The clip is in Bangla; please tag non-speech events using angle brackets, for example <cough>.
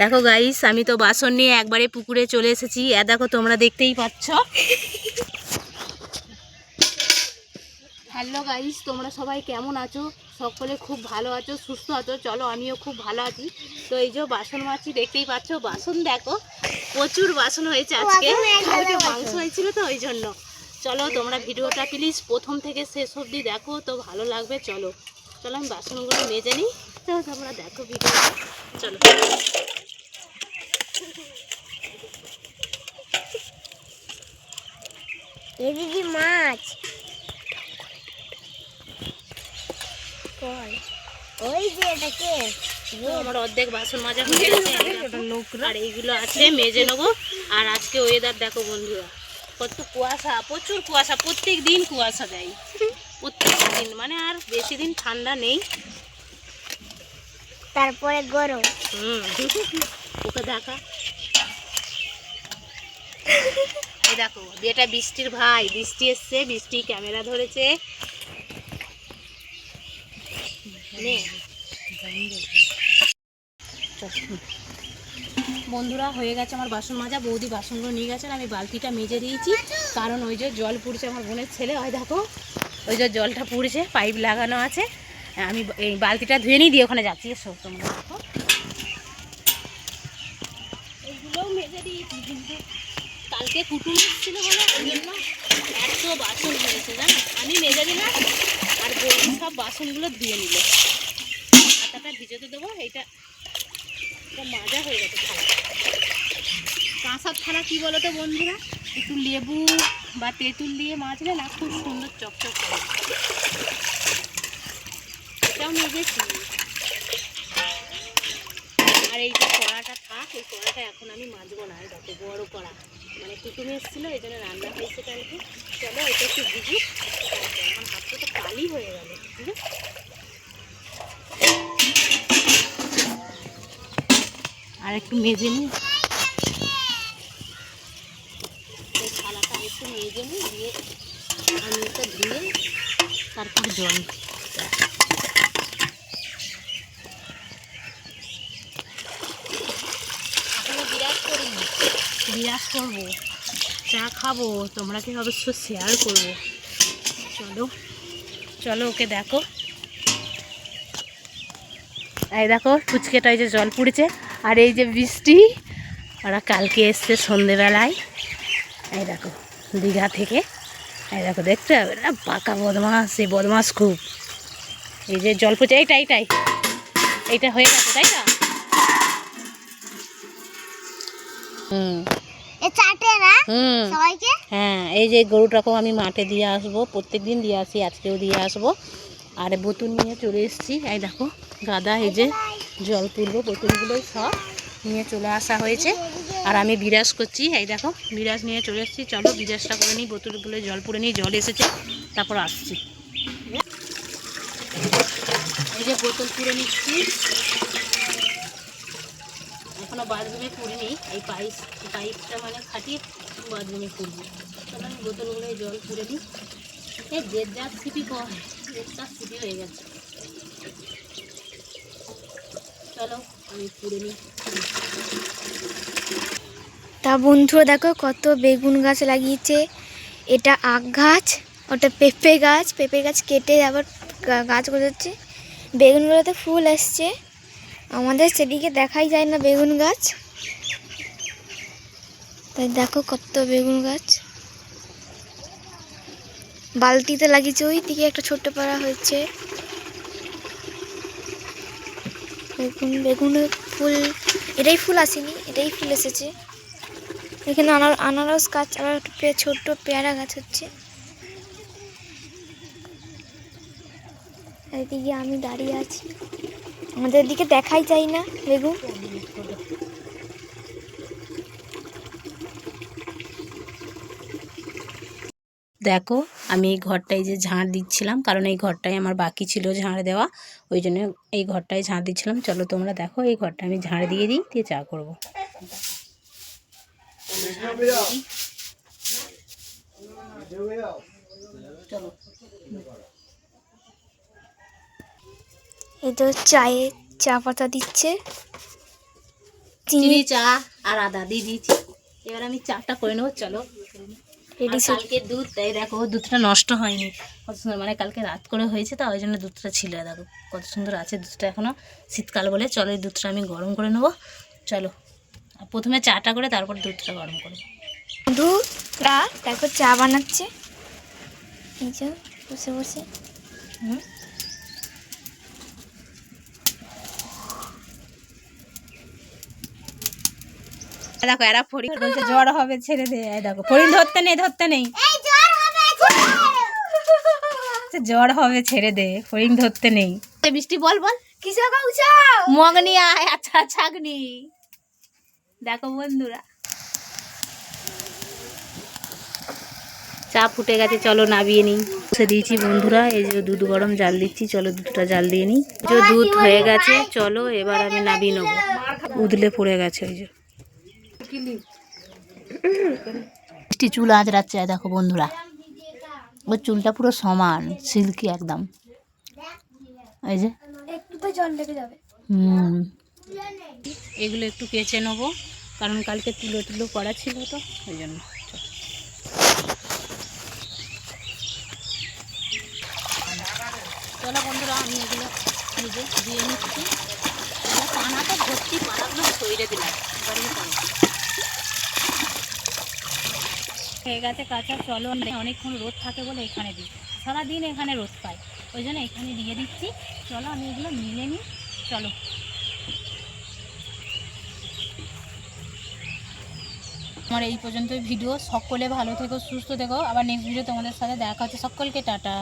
দেখো গাইস আমি তো বাসন নিয়ে একবারে পুকুরে চলে এসেছি। এ দেখো তোমরা দেখতেই পাচ্ছ। হ্যালো গাইস তোমরা সবাই কেমন আছো? সকলে খুব ভালো আছো সুস্থ আছো? চলো আমিও খুব ভালো আছি। তো এই যে বাসন মাছি দেখতেই পাচ্ছ বাসন দেখো প্রচুর বাসন হয়েছে আজকে। কালকে মাংস হয়েছিল তো ওই জন্য। চলো তোমরা ভিডিওটা প্লিজ প্রথম থেকে শেষ অবধি দেখো তো ভালো লাগবে চলো। চলো আমি বাসনগুলো মেজে নিই। তো তোমরা দেখো ভিডিওটা। চলো। এ দিদি মাছ। কই ওই যে এটাকে তো আমার অর্ধেক বাসন মাজা হয়ে গেছে। আর এইগুলো আছে মেজে নেব। আর আজকে ওয়েদার দেখো বন্ধুরা কত কুয়াশা প্রচুর কুয়াশা প্রত্যেক দিন কুয়াশা দেয়। প্রত্যেক দিন মানে আর বেশি দিন ঠান্ডা নেই। তারপরে গরম। হুম। ওকে দেখা। এই <laughs> দেখো এটা বৃষ্টির ভাই, বৃষ্টি এসছে, বৃষ্টি ক্যামেরা ধরেছে। বন্ধুরা, হয়ে গেছে আমার বাসন মাজা, বৌদি বাসনগুলো নিয়ে গেছেন, আমি বালতিটা মেজে দিয়েছি। কারণ ওই যে জল পুড়ছে আমার বোনের ছেলে হয় দেখো, ওই যে জলটা পুড়ছে, পাইপ লাগানো আছে। আমি এই বালতিটা ধুয়ে নিই, দিয়ে ওখানে যাচ্ছি, এসো তোমরা দেখো। মেজে দিয়েছি কিন্তু। কালকে কুটুম এসেছিল বলে ওই জন্য এত বাসন হয়েছে জানো? আমি মেজে দিলাম আর বৌদি সব বাসনগুলো ধুয়ে নিল। হাতাটা ভিজোতে দেবো, এইটা মাজা হয়ে গেছে থালা। কাঁসার থালা কী বলো তো বন্ধুরা? একটু লেবু বা তেঁতুল দিয়ে মাজলে না খুব সুন্দর চকচক করে। এটাও মেজেছি। আর এই যে কড়াটা থাক, এই কড়াটা এখন আমি মাজবো না। যত বড় কড়া। মানে কুটুম এসেছিল, এই জন্য রান্না হয়েছে কালকে। চলো, এটা একটু তারপর এখন হাতটা তো কালি হয়ে গেল আছে আর একটু মেজে নিই। থালাটা একটু মেজে নিই, দিয়ে আমি ধুয়ে তারপর জল এখনও বিরাজ করিনি বিরাজ করব, চা খাব, তোমরা কি অবশ্য শেয়ার করব? চলো চলো ওকে দেখো। এই দেখো ফুচকেটা যে জল পুড়েছে, আর এই যে বৃষ্টি, ওরা কালকে এসছে সন্ধেবেলায়। এই দেখো, দীঘা থেকে। এই দেখো, দেখতে হবে না, পাকা বদমাস এই বদমাস খুব। এই যে জল পড়ছে এইটা এইটাই এইটা হয়ে গেছে, তাই না? সবাইকে? হ্যাঁ এই যে গরুটাকেও আমি মাঠে দিয়ে আসব প্রত্যেক দিন দিয়ে আসি আজকেও দিয়ে আসব। আর বোতল নিয়ে চলে এসেছি। এই দেখো গাদা এই যে জল তুলবো বোতলগুলোই সব নিয়ে চলে আসা হয়েছে। আর আমি বিরাজ করছি এই দেখো বিরাজ নিয়ে চলে এসেছি। চলো বিরাজটা করে নিই বোতলগুলো জল পুরে নিই জল এসেছে তারপর আসছি। এই যে বোতল পুরে নিচ্ছি এখনও বাথরুমে পুরিনি এই পাইপ পাইপটা মানে খাটিয়ে বাথরুমে পুরবো চলো আমি বোতলগুলো জল পুরে দিই এই যে যার সিপি কম একটা সিপি হয়ে গেছে। চলো, আমি পুরে নিই। তা বন্ধুরা দেখো কত বেগুন গাছ লাগিয়েছে। এটা আখ গাছ, ওটা পেঁপে গাছ। পেঁপে গাছ কেটে আবার গাছ গজাচ্ছে। বেগুনগুলোতে ফুল আসছে আমাদের সেদিকে দেখাই যায় না বেগুন গাছ। তাই দেখো কত বেগুন গাছ। বালতিতে লাগিয়েছে ওই দিকে একটা ছোট্ট পাড়া হয়েছে। বেগুন, বেগুনের ফুল, এটাই ফুল আসেনি, এটাই ফুল এসেছে। এখানে আনার, আনারস গাছ, আবার একটা ছোট্ট পেয়ারা গাছ হচ্ছে। এদিকে আমি দাঁড়িয়ে আছি। আমাদের দিকে দেখাই যায় না বেগুন। দেখো আমি এই ঘরটায় যে ঝাড় দিচ্ছিলাম কারণ এই ঘরটায় আমার বাকি ছিল ঝাঁড় দেওয়া ওই জন্য এই ঘরটায় ঝাড় দিচ্ছিলাম। চলো তোমরা দেখো এই ঘরটা আমি ঝাঁড় দিয়ে দিই দিয়ে চা করব। এই তো চায়ে চা পাতা দিচ্ছে। চিনি চা আর আদা দিয়ে দিয়েছি। এবার আমি চাটা করে নেব চলো। কালকে দুধ তাই দেখো দুধটা নষ্ট হয়নি। কত সুন্দর মানে কালকে রাত করে হয়েছে তা ওই জন্য দুধটা ছিল দেখো কত সুন্দর আছে দুধটা এখনও শীতকাল বলে। চলো এই দুধটা আমি গরম করে নেব। চলো আর প্রথমে চাটা করে তারপর দুধটা গরম করব দুধটা দেখো চা বানাচ্ছে। এই বসে বসে। হুম? দেখো এরা ফড়িং বলছে জ্বর হবে ছেড়ে দে। এই দেখো ফড়িং ধরতে নেই ধরতে নেই। জ্বর হবে ছেড়ে দে। ফড়িং ধরতে নেই। বৃষ্টি বল বল। কিসা কাউচা মগনি আয় আচ্ছা ছাগনি। দেখো বন্ধুরা। চা ফুটে গেছে চলো নাবিয়ে নিই। বসে দিয়েছি বন্ধুরা এই যে দুধ গরম জাল দিচ্ছি চলো দুধটা জাল দিয়ে নিই। যে দুধ হয়ে গেছে চলো এবার আমি নাবিয়ে নেব। উদলে পড়ে গেছে ওই যে। মিষ্টি চুল আঁচড়াচ্ছে এই দেখো বন্ধুরা। ওর চুলটা পুরো সমান সিল্কি একদম। এই যে। একটু তো জল লেগে যাবে। হুম। এগুলো একটু কেচে নেব কারণ কালকে তুলো তুলো করা ছিল তো ওই জন্য। চল। বন্ধুরা আমি এগুলো নিজে দিয়ে নিচ্ছি। পানাটা ভর্তি পানাগুলো সইরে দিলাম এবারে পানা হয়ে গেছে, কাঁচা চলো অনেকক্ষণ রোদ থাকে বলে এখানে দিই। সারাদিন এখানে রোদ পাই ওই জন্য এখানে দিয়ে দিচ্ছি। চলো, আমি এগুলো মিলে নিই, চলো। আমার এই পর্যন্ত ভিডিও, সকলে ভালো থেকো, সুস্থ থেকো। আবার নেক্সট ভিডিও তোমাদের সাথে দেখা হচ্ছে। সকলকে টাটা।